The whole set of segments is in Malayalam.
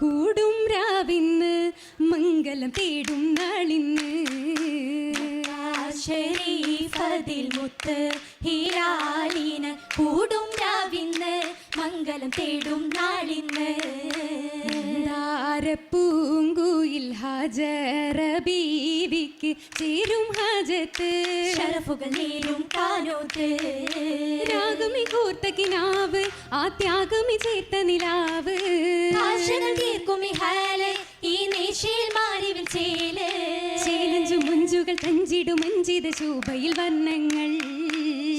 കൂടും രാവിന്ന് മംഗലം തേടും നാളിന്ന്. ഷരീഫതിൽ മുത്ത് ഹിലാലിന് കൂടും രാവിന്ന് മംഗലം തേടും നാളിന്ന്. പൂങ്കുയിൽ ഹാജറ ബീവിക്ക് ചേരും ഹാജത്ത്. നേരും കാനോത്ത്. രാഗമി കൂർത്ത കിനാവ് ആ ത്യാഗമി ചേർത്ത നിലാവ്. ആശകൾ ഈ ഹാൽ ഈ നേശയിൽ മാറിവിൽ ചേൽ. ചേലഞ്ചു മുഞ്ചുകൾ തഞ്ചിടും മഞ്ചിത ശോഭയിൽ വർണങ്ങൾ.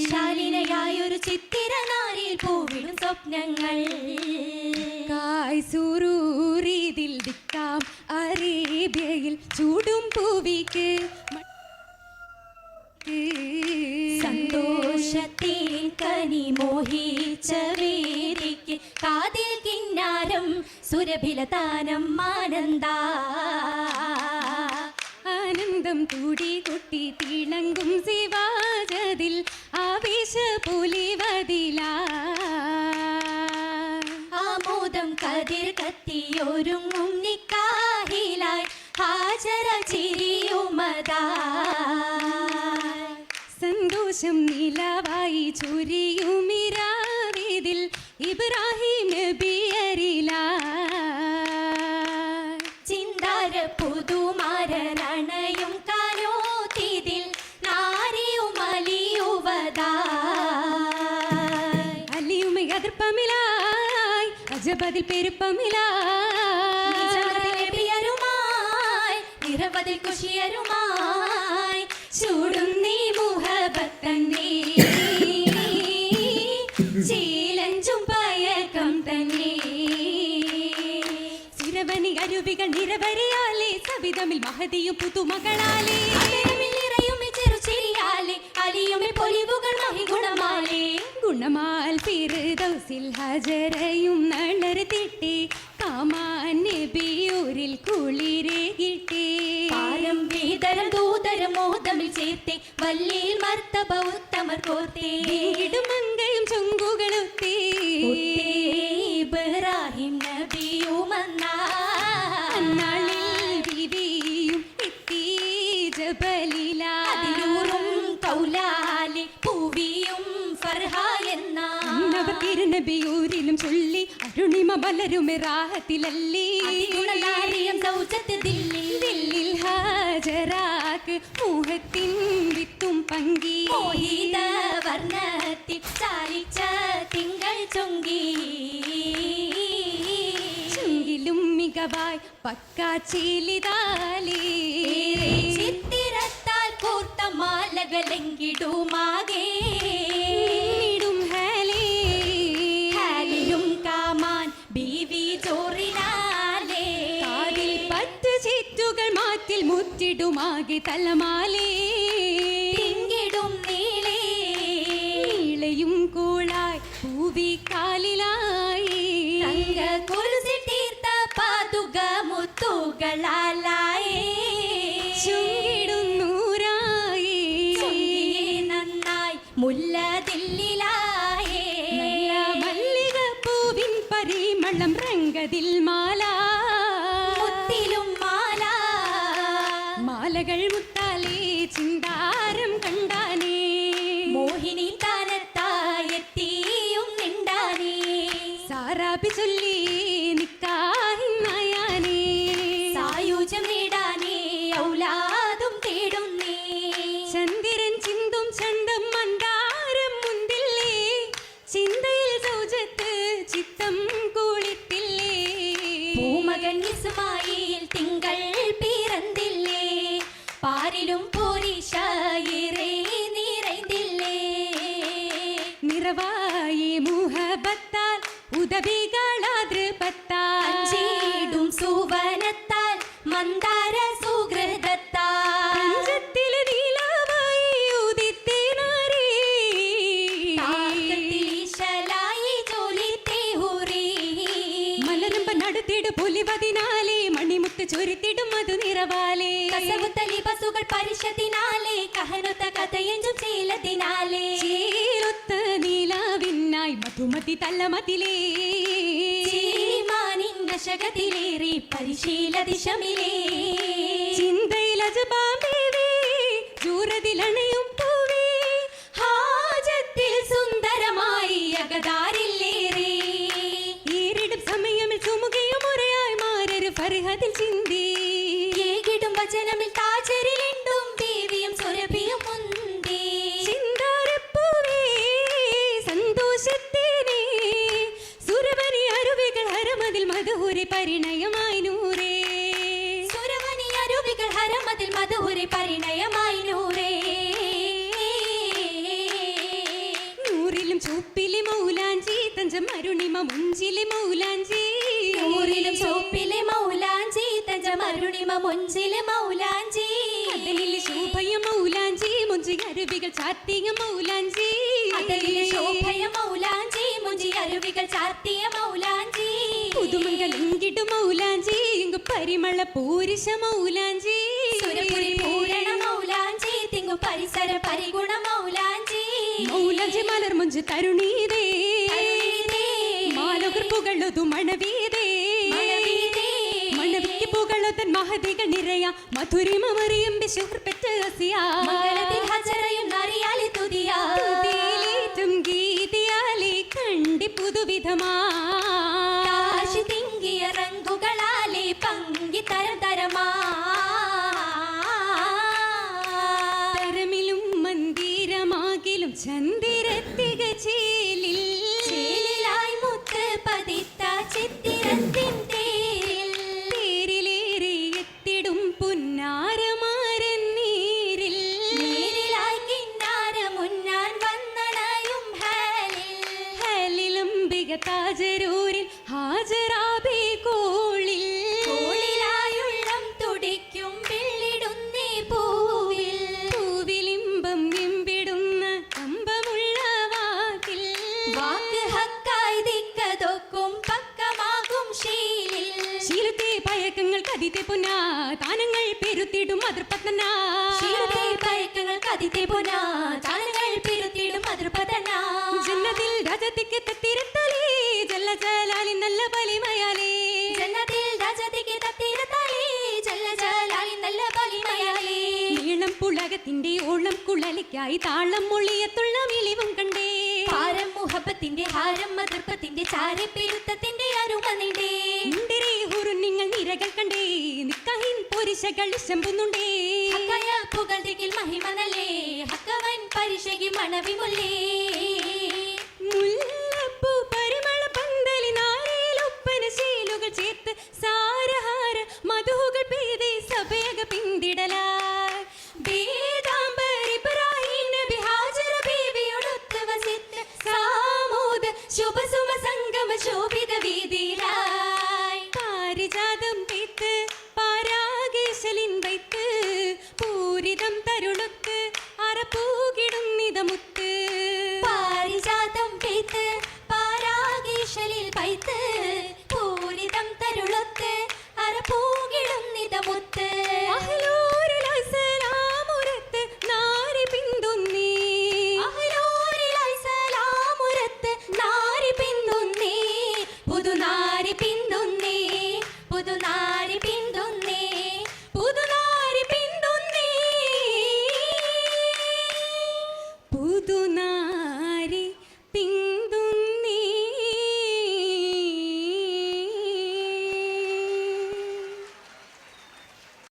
ശാലിനയായൊരു ചിത്തിരനാരിൽ പൂവിടും സ്വപ്നങ്ങൾ. കായ് അറേബ്യയിൽ ചൂടും പൂവിക്ക് സന്തോഷത്തിൽ കനി മോഹിച്ച വേദിക്ക് കാതിൽ കിന്നാരം സുരഭിലതാനം ആനന്ദ. ആനന്ദം കൂടി കൊട്ടി തിളങ്ങും നിലവായി ചുരിയുമിരാവിതിൽ ഇബ്രാഹിം നബിയരിലാ. ചിന്താര നാരിയും അലിയുവതാ. അലിയുമ എതിർപ്പമിലായി അജബതിൽ പെരുപ്പമിലായി. നിരവധി കുഷിയരുമായി ചൂടുന്നീ അരുവികൾ നിരവരിയാലേ സവിതമിൽ മഹതിയും പുതുമകളാലേ. ഗുണമാൽ ഫിർദൗസിൽ ഹജരയും നളർ തിട്ടി കാമാൻ നബിയൂരിൽ കുളിരേകിട്ടേ പാരം വീതരം ദൂതരം മോദമിൽ ചേർത്തേ വല്ലിൽ മർത്തബ ഉത്തമർ കോർത്തേ. ഇടുമങ്കയും ചൊങ്കുകളൊത്തേ ചൊല്ലി അരുണിമ മലരുമെ റാഹത്തിലല്ലേ ഗുണലാരിയം സൗജത്ത് ദില്ലി ദില്ലിൽ ഹാജരാക്ക് മോഹത്തിൻ വിത്തും പങ്കി മോഹിത വർണ്ണത്തിൽ ചാലിച്ച തിങ്കൾ ചൊങ്കി ചുങ്കിലും മികവായി പക്കാച്ചിലിതാലേ ഏറെ ചിത്തിരത്താൽ കൂർത്ത മാലകളെങ്കിടുമാകേ മുറ്റിടുമാകെ തലമാലി. തിങ്ങിടും നീളേ. നീളയും കൂളായി പൂവി കാലിലായി സാറാപ്പി ചൊല്ലി നിക്കാഹിന്നായാനേ സായുജം നേടാനേ ഔലാദും തേടുന്നേ. ചന്ദ്രൻ ചിന്തും ചന്തം മന്ദാരം മുന്തില്ലേ. ചിന്തയിൽ സൗജത്ത് ചിത്തം കൂളിത്തില്ലേ പൂമകൻ ഇസ്മായിൽ തിങ്കൾ പിറന്നില്ലേ. പാരിലും പോരിശയേറെ മന്ദാര സുഹൃതത്താൽ പഞ്ചത്തിലെ നീലാവായി ഉദിത്തേനാരേ. താക്കത്തിലീശലായി ജോലി മലരമ്പ നടത്തിട് പൊലിവതിനാലേ മണിമുത്ത് ചൊരിത്തിടും മധു നിറവാലേ. കസവുത്തലി ബസുകൾ പരിഷത്തിനാലേ കഹനൊത്ത കഥയെഞ്ചും ശീലത്തിനാലേ ചേരൊത്ത നീലാവിനായി മധുമതി തല്ലമതിലേ. ചീമാനിന്റെ സ്പർശകത്തിലേറി പരിശീലതിശമിലേ ചൂപ്പിലെ മൗലാഞ്ചി തഞ്ചം അരുണിമ മുഞ്ചിലെ മൗലാഞ്ചി. നൂറിലും സോപ്പിലെ മൗലാഞ്ചി തഞ്ചമരുണിമ മുഞ്ചിലെ മൗലാഞ്ചി. അതിലെ ശോഭയ മൗലാഞ്ചി മുഞ്ചി അരുവികൾ ചാത്തിയ മൗലാഞ്ചി. അതിലെ ശോഭയ മൗലാഞ്ചി മുഞ്ചി അരുവികൾ ചാർത്തിയ മൗലാഞ്ചി. പുതുമംഗലിങ്കിടു മൗലാഞ്ചി ഇങ്ങു പരിമള പൂരിശ മൗലാഞ്ചി. പൂരണ മൗലാഞ്ചി തിങ്ങു പരിസര പരിഗുണ മൗലാഞ്ചി. മൗലാഞ്ചി മലർ മുഞ്ച് തരുണീതേ. മാലോകർ പുകളൊതു മണവീതേ. മണവിക്ക് പുകളൊതൻ മഹതികൾ നിറയ. മധുരിമ മറിയം ബിശുർ പെറ്റ റസിയാ മംഗളത്തിൽ ഹജറയും നറിയാലി തുതിയാ. തുതിയിലേറ്റും ഗീതിയാലേ കണ്ടി പുതുവിധമാ. തിങ്കിയ റങ്കുകളാലെ പങ്കി തരം തരമാ പുനാ ചാനങ്ങൾ പിരുത്തിടും അതിർപ്പതനാ. ജന്നതിൽ രാജത്തിക്ക് തത്തിരത്തലേ ജല്ല ജലാലി നല്ല ബലിമയാലേ. ജന്നത്തിൽ രാജതിക്ക് തത്തിരത്താലേ ജല്ല ജലാലി നല്ല ബലിമയാലേ. നീളം പുളകത്തിന്റെ ഓളം കുഴലിക്കായി താളം മൊഴിയത്തുള്ള മിളിവും കണ്ടേ. ഹാരം മുഹബത്തിന്റെ ഹാരം മതിർപ്പത്തിന്റെ ചാരെ പെരുത്തത്തിന്റെ അരുമ നീണ്ടേ. നിങ്ങൾ നിരകൾ കണ്ടേ പലിശകൾ ശമ്പുന്നുണ്ടേ ഹക്കയ പുകഴ്തിക്കിൽ മഹിമനല്ലേ. ഹക്കവൻ പരിശകി മണവിമുല്ലേ. മുല്ലപ്പൂ പരിമള പന്തലി നാരേലൊപ്പന ശീലുകൾ ചേർത്ത് സാരഹാര മധുകൾ പെയ്തി സഭയക പിന്തിടലാ ശുഭസുമ സംഗമ ശോഭിത വീതിയിലാ